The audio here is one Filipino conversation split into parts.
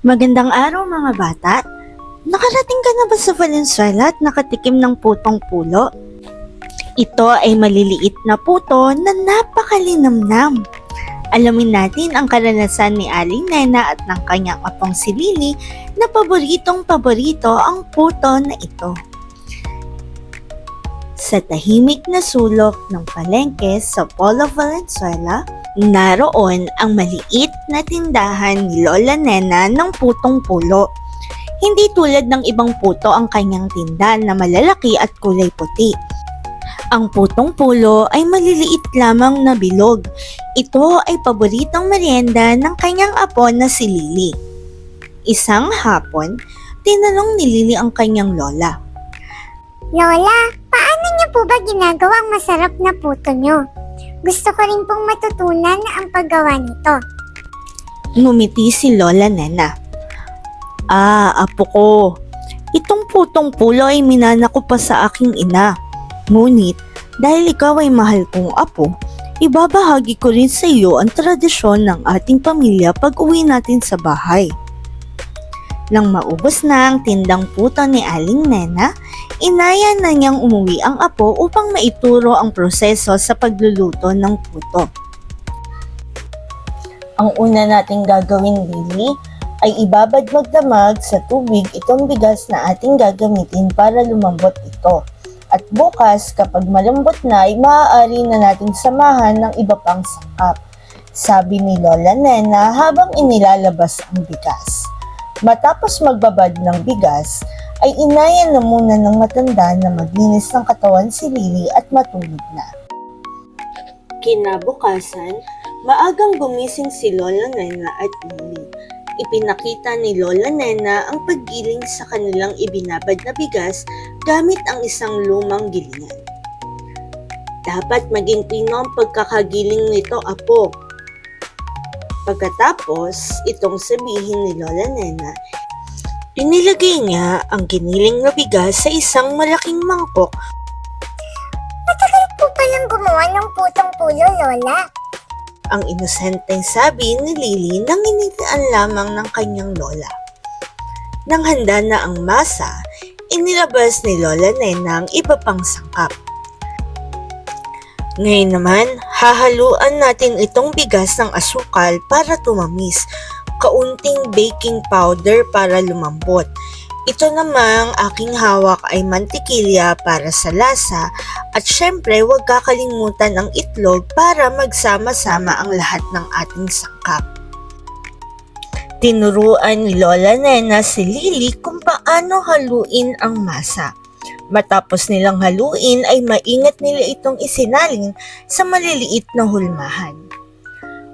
Magandang araw mga bata. Nakarating ka na ba sa Valenzuela at nakatikim ng putong pulo? Ito ay maliliit na puto na napakalinamnam. Alamin natin ang karanasan ni Aling Nena at ng kanyang apong si Lily na paboritong paborito ang puto na ito. Sa tahimik na sulok ng palengke sa Polo Valenzuela, naroon ang maliit na tindahan ni Lola Nena ng putong pulo. Hindi tulad ng ibang puto ang kanyang tinda na malalaki at kulay puti. Ang putong pulo ay maliliit lamang na bilog. Ito ay paboritong merienda ng kanyang apo na si Lily. Isang hapon, tinanong ni Lily ang kanyang lola. Lola, paano niyo po ba ginagawang masarap na puto niyo? Gusto ko rin pong matutunan ang paggawa nito. Ngumiti si Lola Nena. Ah, apo ko. Itong putong pulo ay minana ko pa sa aking ina. Ngunit, dahil ikaw ay mahal kong apo, ibabahagi ko rin sa iyo ang tradisyon ng ating pamilya pag uwi natin sa bahay. Nang maubos na ang tindang puto ni Aling Nena, inaya na niyang umuwi ang apo upang maituro ang proseso sa pagluluto ng puto. Ang una nating gagawin, Lily, ay ibabad magdamag sa tubig itong bigas na ating gagamitin para lumambot ito. At bukas, kapag malambot na, ay maaari na nating samahan ng iba pang sangkap. Sabi ni Lola Nena habang inilalabas ang bigas. Matapos magbabad ng bigas, ay inayan na muna ng matanda na maglinis ng katawan si Lily at matulog na. Kinabukasan, maagang gumising si Lola Nena at Lily. Ipinakita ni Lola Nena ang paggiling sa kanilang ibinabad na bigas gamit ang isang lumang gilingan. Dapat maging pino pagkakagiling nito, Apo. Pagkatapos, itong sabihin ni Lola Nena, inilagay niya ang giniling na bigas sa isang malaking mangkok Matagal po palang gumawa ng putong pulo, Lola. ang inosenteng sabi ni Lily nang initaan lamang ng kanyang lola. Nang handa na ang masa, inilabas ni Lola Nena ang iba pang sangkap. Ngayon naman, hahaluan natin itong bigas ng asukal para tumamis, kaunting baking powder para lumambot. Ito namang aking hawak ay mantikilya para sa lasa at syempre huwag kakalimutan ang itlog para magsama-sama ang lahat ng ating sangkap. Tinuruan ni Lola Nena si Lily kung paano haluin ang masa. Matapos nilang haluin ay maingat nila itong isinalin sa maliliit na hulmahan.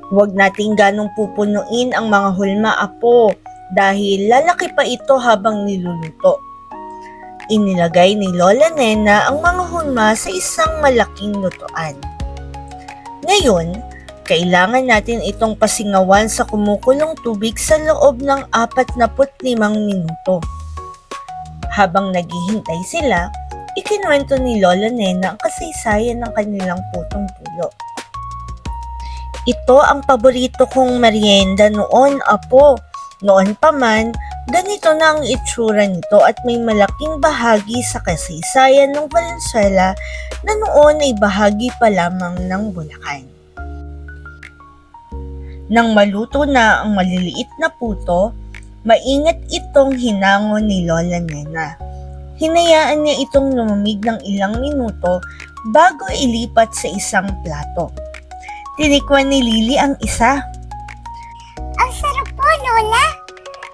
Huwag nating ganong pupunuin ang mga hulma apo dahil lalaki pa ito habang niluluto. Inilagay ni Lola Nena ang mga hulma sa isang malaking lutuan. Ngayon, kailangan natin itong pasingawan sa kumukulong tubig sa loob ng 45 minuto. Habang naghihintay sila, ikinuwento ni Lola Nena ang kasaysayan ng kanilang putong pulo. Ito ang paborito kong merienda noon, apo. Noon pa man, ganito na ang itsura nito at may malaking bahagi sa kasaysayan ng Valenzuela na noon ay bahagi pa lamang ng Bulacan. Nang maluto na ang maliliit na puto, maingat itong hinangon ni Lola Nena. Hinayaan niya itong lumamig ng ilang minuto bago ilipat sa isang plato. Tinikwan ni Lily ang isa. Ang sarap po, Lola.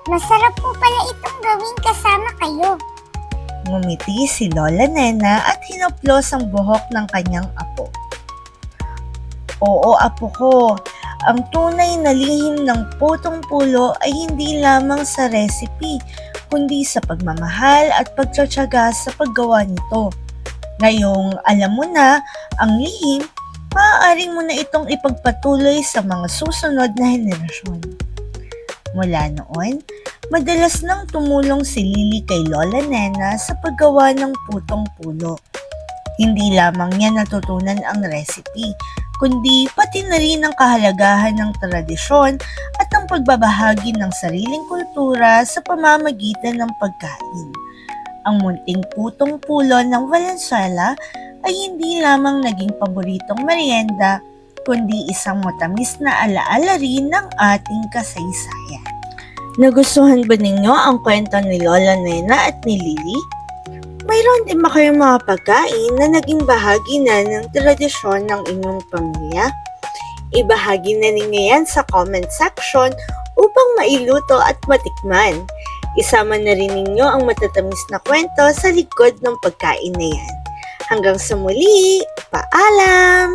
Masarap po pala itong gawin kasama kayo. Ngumiti si Lola Nena at hinoplos ang buhok ng kanyang apo. Oo, apo ko. Ang tunay na lihim ng putong pulo ay hindi lamang sa recipe, kundi sa pagmamahal at pagtsatsaga sa paggawa nito. Ngayong alam mo na ang lihim, maaaring mo na itong ipagpatuloy sa mga susunod na henerasyon. Mula noon, madalas nang tumulong si Lily kay Lola Nena sa paggawa ng putong pulo. Hindi lamang niya natutunan ang recipe, kundi pati na rin ang kahalagahan ng tradisyon at ang pagbabahagi ng sariling kultura sa pamamagitan ng pagkain. Ang munting putong pulo ng Valenzuela ay hindi lamang naging paboritong merienda, kundi isang matamis na alaala rin ng ating kasaysayan. Nagustuhan ba ninyo ang kwento ni Lola Nena at ni Lily? Mayroon din ba kayong mga pagkain na naging bahagi na ng tradisyon ng inyong pamilya? Ibahagi na ninyo yan sa comment section upang mailuto at matikman. Isama na rin ninyo ang matatamis na kwento sa likod ng pagkain na yan. Hanggang sa muli, paalam!